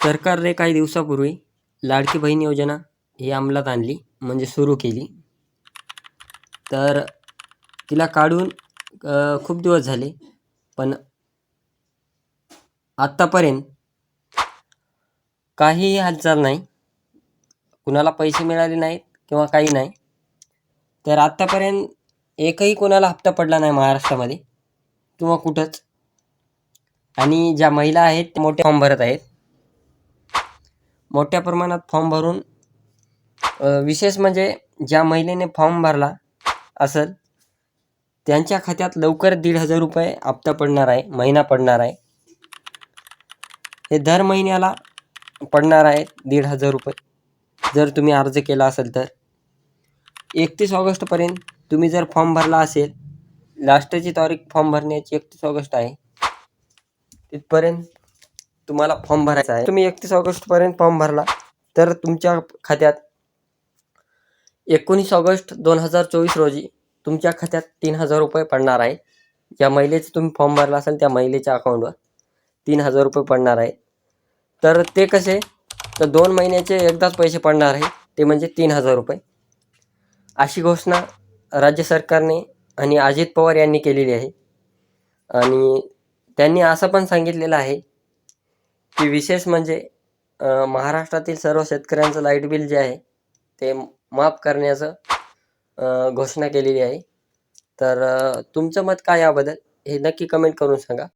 सरकारने काही दिवसापूर्वी लाडकी बहीण योजना ही अंमलात आणली म्हणजे सुरू केली. तर तिला काढून खूप दिवस झाले पण आत्तापर्यंत काहीही हालचाल नाही. कुणाला पैसे मिळाले नाहीत किंवा काही नाही. तर आत्तापर्यंत एकही कोणाला हप्ता पडला नाही महाराष्ट्रामध्ये किंवा कुठंच. आणि ज्या महिला आहेत त्या मोठे फॉर्म भरत आहेत. मोठ्या प्रमाणात फॉर्म भरून विशेष म्हणजे ज्या महिलेने फॉर्म भरला असेल त्यांच्या खात्यात लवकर दीड हजार रुपये हप्ता पडणार आहे महिना पडणार आहे. हे दर महिन्याला पडणार आहे दीड हजार रुपये. जर तुम्ही अर्ज केला असेल तर. एकतीस ऑगस्टपर्यंत तुम्ही जर फॉर्म भरला असेल लास्टची तारीख फॉर्म भरण्याची एकतीस ऑगस्ट आहे तिथपर्यंत तुम्हाला फॉर्म भरायचा आहे. तुम्ही एकतीस ऑगस्टपर्यंत फॉर्म भरला तर तुमच्या खात्यात एकोणीस ऑगस्ट दोन हजार चोवीस रोजी तुमच्या खात्यात तीन हजार रुपये पडणार आहे. ज्या महिलेचं तुम्ही फॉर्म भरला असेल त्या महिलेच्या अकाउंटवर तीन हजार रुपये पडणार आहे. तर ते कसे? तर दोन महिन्याचे एकदाच पैसे पडणार आहे ते म्हणजे तीन हजार रुपये. अशी घोषणा राज्य सरकारने आणि अजित पवार यांनी केलेली आहे. आणि त्यांनी असं पण सांगितलेलं आहे की विशेष म्हणजे महाराष्ट्रातील सर्व शेतकऱ्यांचं लाइट बिल जे आहे ते माफ करण्याचं घोषणा केलेली आहे. तर तुमचं मत काय याबद्दल? हे नक्की कमेंट करून सांगा.